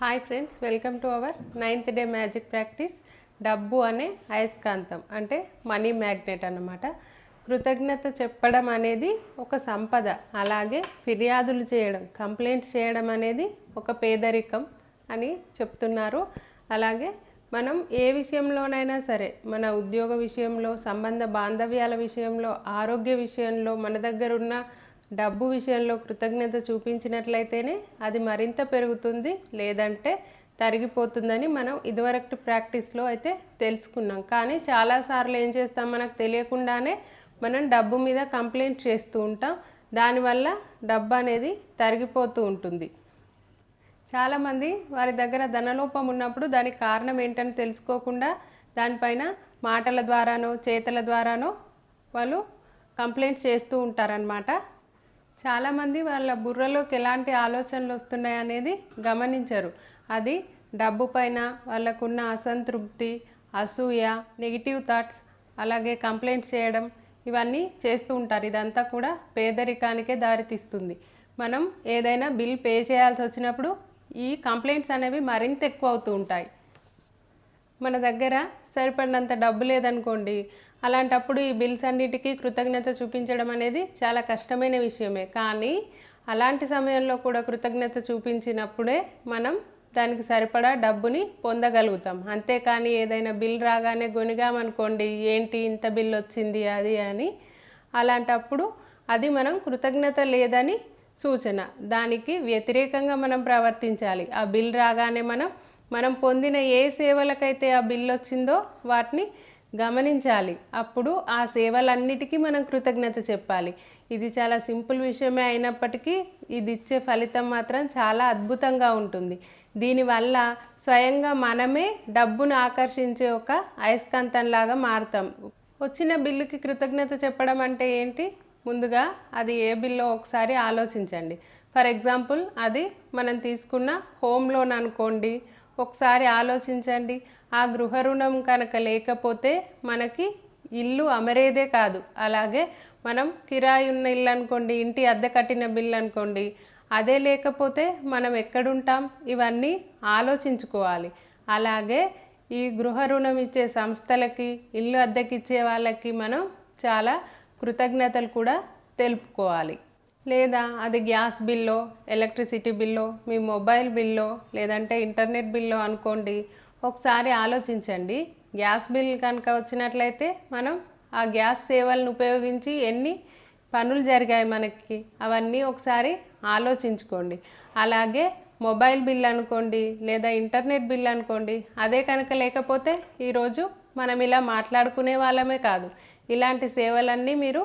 Hi friends welcome to our ninth day magic practice డబ్బు అనే అయస్కాంతం అంటే మనీ మ్యాగ్నెట్ అన్నమాట. కృతజ్ఞత చెప్పడం అనేది ఒక సంపద అలాగే ఫిర్యాదులు చేయడం కంప్లైంట్స్ చేయడం అనేది ఒక పేదరికం అని చెప్తున్నారు. అలాగే మనం ఏ విషయంలోనైనా సరే మన ఉద్యోగ విషయంలో సంబంధ బాంధవ్యాల విషయంలో ఆరోగ్య విషయంలో మన దగ్గర ఉన్న డబ్బు విషయంలో కృతజ్ఞత చూపించినట్లయితేనే అది మరింత పెరుగుతుంది లేదంటే తరిగిపోతుందని మనం ఇదివరకు ప్రాక్టీస్లో అయితే తెలుసుకున్నాం. కానీ చాలాసార్లు ఏం చేస్తాం మనకు తెలియకుండానే మనం డబ్బు మీద కంప్లైంట్ చేస్తూ ఉంటాం. దానివల్ల డబ్బు అనేది తరిగిపోతూ ఉంటుంది. చాలామంది వారి దగ్గర ధనలోపం ఉన్నప్పుడు దానికి కారణం ఏంటని తెలుసుకోకుండా దానిపైన మాటల ద్వారానో చేతల ద్వారానో వాళ్ళు కంప్లైంట్స్ చేస్తూ ఉంటారనమాట చాలామంది వాళ్ళ బుర్రలోకి ఎలాంటి ఆలోచనలు వస్తున్నాయి అనేది గమనించరు. అది డబ్బు పైన వాళ్ళకున్న అసంతృప్తి అసూయ నెగిటివ్ థాట్స్ అలాగే కంప్లైంట్స్ చేయడం ఇవన్నీ చేస్తూ ఉంటారు. ఇదంతా కూడా పేదరికానికే దారితీస్తుంది. మనం ఏదైనా బిల్ పే చేయాల్సి వచ్చినప్పుడు ఈ కంప్లైంట్స్ అనేవి మరింత ఎక్కువ అవుతూ ఉంటాయి. మన దగ్గర సరిపడినంత డబ్బు లేదనుకోండి అలాంటప్పుడు ఈ బిల్స్ అన్నిటికీ కృతజ్ఞత చూపించడం అనేది చాలా కష్టమైన విషయమే. కానీ అలాంటి సమయంలో కూడా కృతజ్ఞత చూపించినప్పుడే మనం దానికి సరిపడా డబ్బుని పొందగలుగుతాం. అంతేకాని ఏదైనా బిల్ రాగానే గొనిగామనుకోండి ఏంటి ఇంత బిల్ వచ్చింది అది అని అలాంటప్పుడు అది మనం కృతజ్ఞత లేదని సూచన. దానికి వ్యతిరేకంగా మనం ప్రవర్తించాలి. ఆ బిల్ రాగానే మనం మనం పొందిన ఏ సేవలకైతే ఆ బిల్ వచ్చిందో వాటిని గమనించాలి. అప్పుడు ఆ సేవలన్నిటికీ మనం కృతజ్ఞత చెప్పాలి. ఇది చాలా సింపుల్ విషయమే అయినప్పటికీ ఇది ఇచ్చే ఫలితం మాత్రం చాలా అద్భుతంగా ఉంటుంది. దీనివల్ల స్వయంగా మనమే డబ్బును ఆకర్షించే ఒక అయస్కాంతంలాగా మారుతాం. వచ్చిన బిల్లుకి కృతజ్ఞత చెప్పడం అంటే ఏంటి? ముందుగా అది ఏ బిల్లో ఒకసారి ఆలోచించండి. ఫర్ ఎగ్జాంపుల్ అది మనం తీసుకున్న హోమ్ లోన్ అనుకోండి. ఒకసారి ఆలోచించండి. ఆ గృహ రుణం కనుక లేకపోతే మనకి ఇల్లు అమరేదే కాదు. అలాగే మనం కిరాయి ఉన్న ఇల్లు అనుకోండి ఇంటి అద్దె కట్టిన బిల్లు అనుకోండి అదే లేకపోతే మనం ఎక్కడుంటాం? ఇవన్నీ ఆలోచించుకోవాలి. అలాగే ఈ గృహ రుణం ఇచ్చే సంస్థలకి ఇల్లు అద్దెకిచ్చే వాళ్ళకి మనం చాలా కృతజ్ఞతలు కూడా తెలుపుకోవాలి. లేదా అది గ్యాస్ బిల్లో ఎలక్ట్రిసిటీ బిల్లో మీ మొబైల్ బిల్లో లేదంటే ఇంటర్నెట్ బిల్లో అనుకోండి ఒకసారి ఆలోచించండి. గ్యాస్ బిల్ కనుక వచ్చినట్లయితే మనం ఆ గ్యాస్ సేవలను ఉపయోగించి ఎన్ని పనులు జరిగాయి మనకి అవన్నీ ఒకసారి ఆలోచించుకోండి. అలాగే మొబైల్ బిల్ అనుకోండి లేదా ఇంటర్నెట్ బిల్ అనుకోండి అదే కనుక లేకపోతే ఈరోజు మనం ఇలా మాట్లాడుకునే వాళ్ళమే కాదు. ఇలాంటి సేవలన్నీ మీరు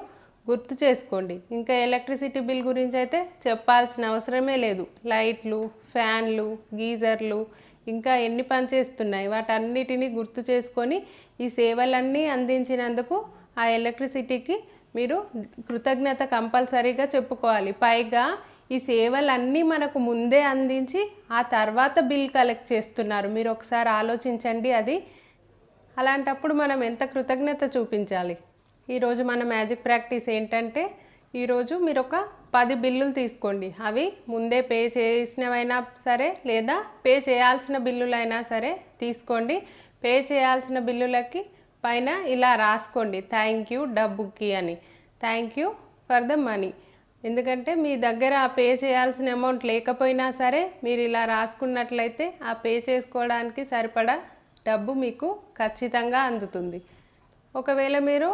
గుర్తు చేసుకోండి. ఇంకా ఎలక్ట్రిసిటీ బిల్ గురించి అయితే చెప్పాల్సిన అవసరమే లేదు. లైట్లు ఫ్యాన్లు గీజర్లు ఇంకా ఎన్ని పనిచేస్తున్నాయి వాటన్నిటిని గుర్తు చేసుకొని ఈ సేవలన్నీ అందించినందుకు ఆ ఎలక్ట్రిసిటీకి మీరు కృతజ్ఞత కంపల్సరీగా చెప్పుకోవాలి. పైగా ఈ సేవలన్నీ మనకు ముందే అందించి ఆ తర్వాత బిల్ కలెక్ట్ చేస్తున్నారు. మీరు ఒకసారి ఆలోచించండి అది. అలాంటప్పుడు మనం ఎంత కృతజ్ఞత చూపించాలి? ఈరోజు మన మ్యాజిక్ ప్రాక్టీస్ ఏంటంటే ఈరోజు మీరు ఒక పది బిల్లులు తీసుకోండి. అవి ముందే పే చేసినవైనా సరే లేదా పే చేయాల్సిన బిల్లులైనా సరే తీసుకోండి. పే చేయాల్సిన బిల్లులకి పైన ఇలా రాసుకోండి. థ్యాంక్ యూ డబ్బుకి అని. Thank you for the money. ఎందుకంటే మీ దగ్గర ఆ పే చేయాల్సిన అమౌంట్ లేకపోయినా సరే మీరు ఇలా రాసుకున్నట్లయితే ఆ పే చేసుకోవడానికి సరిపడా డబ్బు మీకు ఖచ్చితంగా అందుతుంది. ఒకవేళ మీరు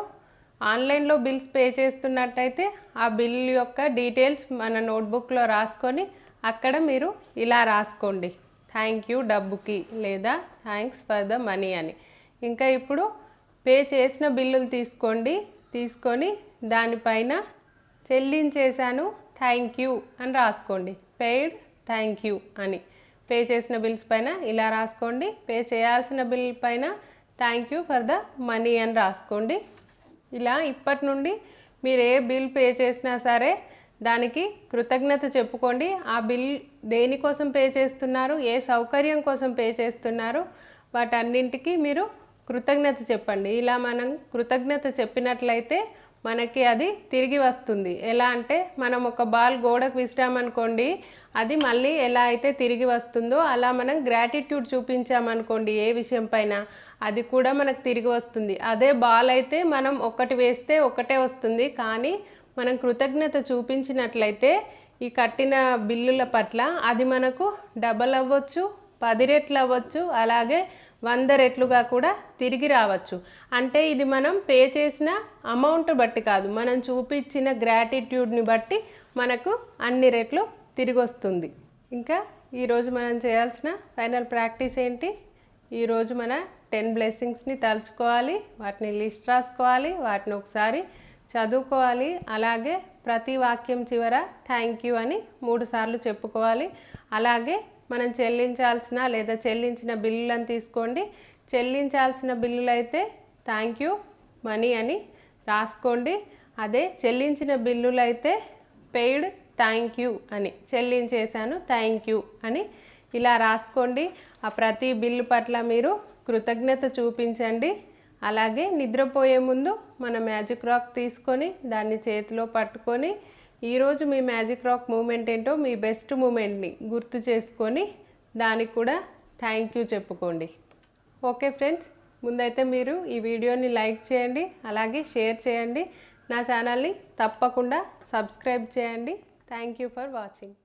ఆన్లైన్లో బిల్స్ పే చేస్తున్నట్టయితే ఆ బిల్ యొక్క డీటెయిల్స్ మన నోట్బుక్లో రాసుకొని అక్కడ మీరు ఇలా రాసుకోండి. థ్యాంక్ యూ డబ్బుకి లేదా థ్యాంక్స్ ఫర్ ద మనీ అని. ఇంకా ఇప్పుడు పే చేసిన బిల్లులు తీసుకోండి. తీసుకొని దానిపైన చెల్లించేశాను థ్యాంక్ యూ అని రాసుకోండి. పెయిడ్ థ్యాంక్ యూ అని. పే చేసిన బిల్స్ పైన ఇలా రాసుకోండి. పే చేయాల్సిన బిల్ పైన thank you for the money అని రాసుకోండి. ఇలా ఇప్పటి నుండి మీరు ఏ బిల్ పే చేసినా సరే దానికి కృతజ్ఞత చెప్పుకోండి. ఆ బిల్ దేనికోసం పే చేస్తున్నారు? ఏ సౌకర్యం కోసం పే చేస్తున్నారు? వాటన్నింటికి మీరు కృతజ్ఞత చెప్పండి. ఇలా మనం కృతజ్ఞత చెప్పినట్లయితే మనకి అది తిరిగి వస్తుంది. ఎలా అంటే మనం ఒక బాల్ గోడకు విసిరామనుకోండి అది మళ్ళీ ఎలా అయితే తిరిగి వస్తుందో అలా మనం గ్రాటిట్యూడ్ చూపించామనుకోండి ఏ విషయం పైన అది కూడా మనకు తిరిగి వస్తుంది. అదే బాల్ అయితే మనం ఒకటి వేస్తే ఒకటే వస్తుంది. కానీ మనం కృతజ్ఞత చూపించినట్లయితే ఈ కట్టిన బిల్లుల పట్ల అది మనకు డబల్ అవ్వచ్చు పది రెట్లు అవ్వచ్చు అలాగే వంద రెట్లుగా కూడా తిరిగి రావచ్చు. అంటే ఇది మనం పే చేసిన అమౌంట్ బట్టి కాదు. మనం చూపించిన గ్రాటిట్యూడ్ని బట్టి మనకు అన్ని రెట్లు తిరిగి వస్తుంది ఇంకా ఈరోజు మనం చేయాల్సిన ఫైనల్ ప్రాక్టీస్ ఏంటి? ఈరోజు మన టెన్ బ్లెస్సింగ్స్ని తలుచుకోవాలి వాటిని లిస్ట్ రాసుకోవాలి వాటిని ఒకసారి చదువుకోవాలి. అలాగే ప్రతి వాక్యం చివర థ్యాంక్ యూ అని మూడు సార్లు చెప్పుకోవాలి. అలాగే మనం చెల్లించాల్సిన లేదా చెల్లించిన బిల్లులను తీసుకోండి. చెల్లించాల్సిన బిల్లులు అయితే థ్యాంక్ యూ మనీ అని రాసుకోండి. అదే చెల్లించిన బిల్లులు అయితే పెయిడ్ థ్యాంక్ యూ అని చెల్లించేశాను థ్యాంక్ యూ అని ఇలా రాసుకోండి. ఆ ప్రతి బిల్లు పట్ల మీరు కృతజ్ఞత చూపించండి. అలాగే నిద్రపోయే ముందు మన మ్యాజిక్ రాక్ తీసుకొని దాన్ని చేతిలో పట్టుకొని ఈరోజు మీ మ్యాజిక్ రాక్ మూమెంట్ ఏంటో మీ బెస్ట్ మూమెంట్ని గుర్తు చేసుకొని దానికి కూడా థ్యాంక్ యూ చెప్పుకోండి. ఓకే ఫ్రెండ్స్ ముందైతే మీరు ఈ వీడియోని లైక్ చేయండి అలాగే షేర్ చేయండి. నా ఛానల్ని తప్పకుండా సబ్స్క్రైబ్ చేయండి. Thank you for watching.